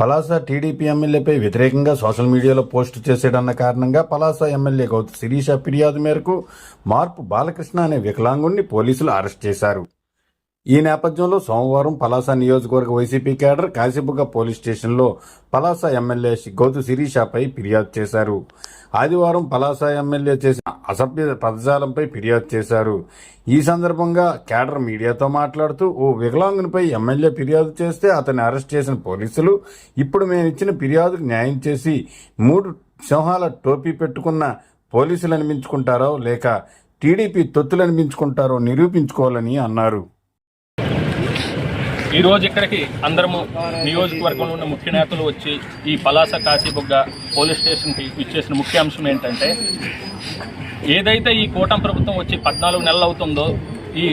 Palasa TDP ఎమ్మెల్యేపై వ్యతిరేకంగా social మీడియాలో post చేసేడన్న కారణంగా పలాస ఎమ్మెల్యే గౌతు శిరీష ఫిర్యాదు మేరకు మార్పు బాలకృష్ణ అనే వికలాంగుణ్ణి పోలీసులు అరెస్ట్ చేశారు. ఈ నేపథ్యంలో సోమవారం పలాస నియోజకవర్గ వైసీపీ కేడర్ కాశీబుగ్గ పోలీస్ స్టేషన్లో పలాస ఎమ్మెల్యే గౌతు శిరీషపై ఫిర్యాదు చేశారు. ఆదివారం పలాస ఎమ్మెల్యే చేసిన అసభ్య పదజాలంపై ఫిర్యాదు చేశారు. ఈ సందర్భంగా కేడర్ మీడియాతో మాట్లాడుతూ ఓ వికలాంగునిపై ఎమ్మెల్యే ఫిర్యాదు చేస్తే అతన్ని అరెస్ట్ చేసిన పోలీసులు ఇప్పుడు మేము ఇచ్చిన ఫిర్యాదుకు న్యాయం చేసి మూడు సింహాల టోపీ పెట్టుకున్న పోలీసులు అనిపించుకుంటారో లేక టీడీపీ తొత్తులు అనిపించుకుంటారో నిరూపించుకోవాలని అన్నారు. ఈ రోజు ఇక్కడికి అందరము నియోజకవర్గంలో ఉన్న ముఖ్య నేతలు వచ్చి ఈ పలాస కాశీబుగ్గ పోలీస్ స్టేషన్కి ఇచ్చేసిన ముఖ్య అంశం ఏంటంటే ఏదైతే ఈ కూటమి ప్రభుత్వం వచ్చి పద్నాలుగు నెలలు అవుతుందో ఈ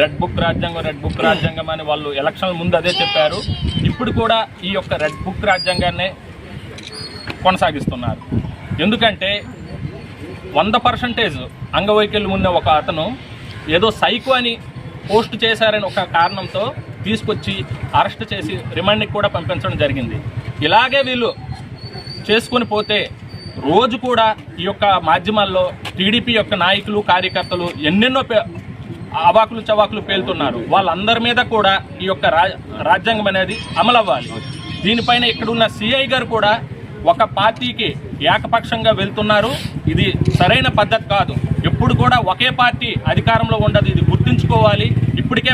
రెడ్ బుక్ రాజ్యాంగం రెడ్ బుక్ రాజ్యాంగం అని వాళ్ళు ఎలక్షన్ల ముందు అదే చెప్పారు. ఇప్పుడు కూడా ఈ యొక్క రెడ్ బుక్ రాజ్యాంగాన్నే కొనసాగిస్తున్నారు. ఎందుకంటే వంద పర్సంటేజ్ అంగవైకల్యం ఉన్న ఒక అతను ఏదో సైకో అని పోస్ట్ చేశారని ఒక కారణంతో తీసుకొచ్చి అరెస్ట్ చేసి రిమాండ్కి కూడా పంపించడం జరిగింది. ఇలాగే వీళ్ళు చేసుకొని పోతే రోజు కూడా ఈ యొక్క మాధ్యమాల్లో టీడీపీ యొక్క నాయకులు కార్యకర్తలు ఎన్నెన్నో పే- అవాకులు చవాకులు పేలుతున్నారు. వాళ్ళందరి మీద కూడా ఈ యొక్క రా- రాజ్యాంగం అనేది అమలు అవ్వాలి దీనిపైన ఇక్కడున్న సిఐ గారు కూడా ఒక పార్టీకి ఏకపక్షంగా వెళ్తున్నారు. ఇది సరైన పద్ధతి కాదు. ఎప్పుడు కూడా ఒకే పార్టీ అధికారంలో ఉండదు. ఇది గుర్తుంచుకోవాలి.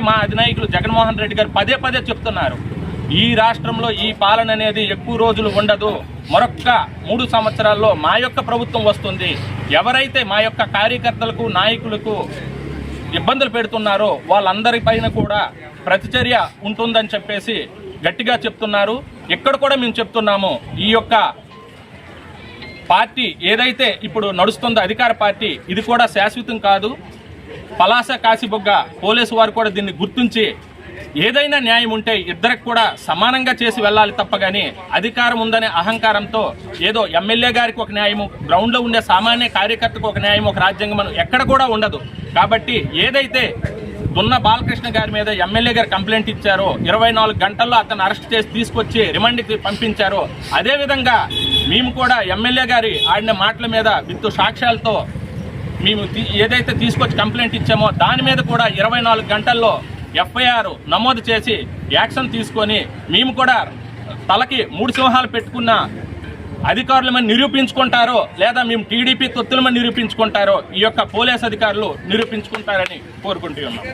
మా అధినాయకులు జగన్మోహన్ రెడ్డి గారు పదే పదే చెప్తున్నారు. ఈ రాష్ట్రంలో ఈ పాలన అనేది ఎక్కువ రోజులు ఉండదు. మరొక్క మూడు సంవత్సరాల్లో మా యొక్క ప్రభుత్వం వస్తుంది. ఎవరైతే మా యొక్క కార్యకర్తలకు నాయకులకు ఇబ్బందులు పెడుతున్నారో వాళ్ళందరిపైన కూడా ప్రతిచర్య ఉంటుందని చెప్పేసి గట్టిగా చెప్తున్నారు. ఇక్కడ కూడా మేము చెప్తున్నాము ఈ యొక్క పార్టీ ఏదైతే ఇప్పుడు నడుస్తుందో అధికార పార్టీ ఇది కూడా శాశ్వతం కాదు. పలాస కాశీబొగ్గ పోలీసు వారు కూడా దీన్ని గుర్తించి ఏదైనా న్యాయం ఉంటే ఇద్దరికి కూడా సమానంగా చేసి వెళ్ళాలి తప్ప కానీ అధికారం ఉందనే అహంకారంతో ఏదో ఎమ్మెల్యే గారికి ఒక న్యాయము గ్రౌండ్లో ఉండే సామాన్య కార్యకర్తకు ఒక న్యాయం ఒక రాజ్యాంగం ఎక్కడ కూడా ఉండదు. కాబట్టి ఏదైతే దున్న బాలకృష్ణ గారి మీద ఎమ్మెల్యే గారు కంప్లైంట్ ఇచ్చారో ఇరవై నాలుగు గంటల్లో అతను అరెస్ట్ చేసి తీసుకొచ్చి రిమాండ్కి పంపించారో అదేవిధంగా మేము కూడా ఎమ్మెల్యే గారి ఆడిన మాటల మీద విత్తు సాక్ష్యాలతో మేము ఏదైతే తీసుకొచ్చి కంప్లైంట్ ఇచ్చామో దాని మీద కూడా ఇరవై నాలుగు గంటల్లో ఎఫ్ఐఆర్ నమోదు చేసి యాక్షన్ తీసుకొని మేము కూడా తలకి మూడు సింహాలు పెట్టుకున్న అధికారులమని నిరూపించుకుంటారో లేదా మేము టీడీపీ తొత్తులమని నిరూపించుకుంటారో ఈ యొక్క పోలీస్ అధికారులు నిరూపించుకుంటారని కోరుకుంటూ ఉన్నాం.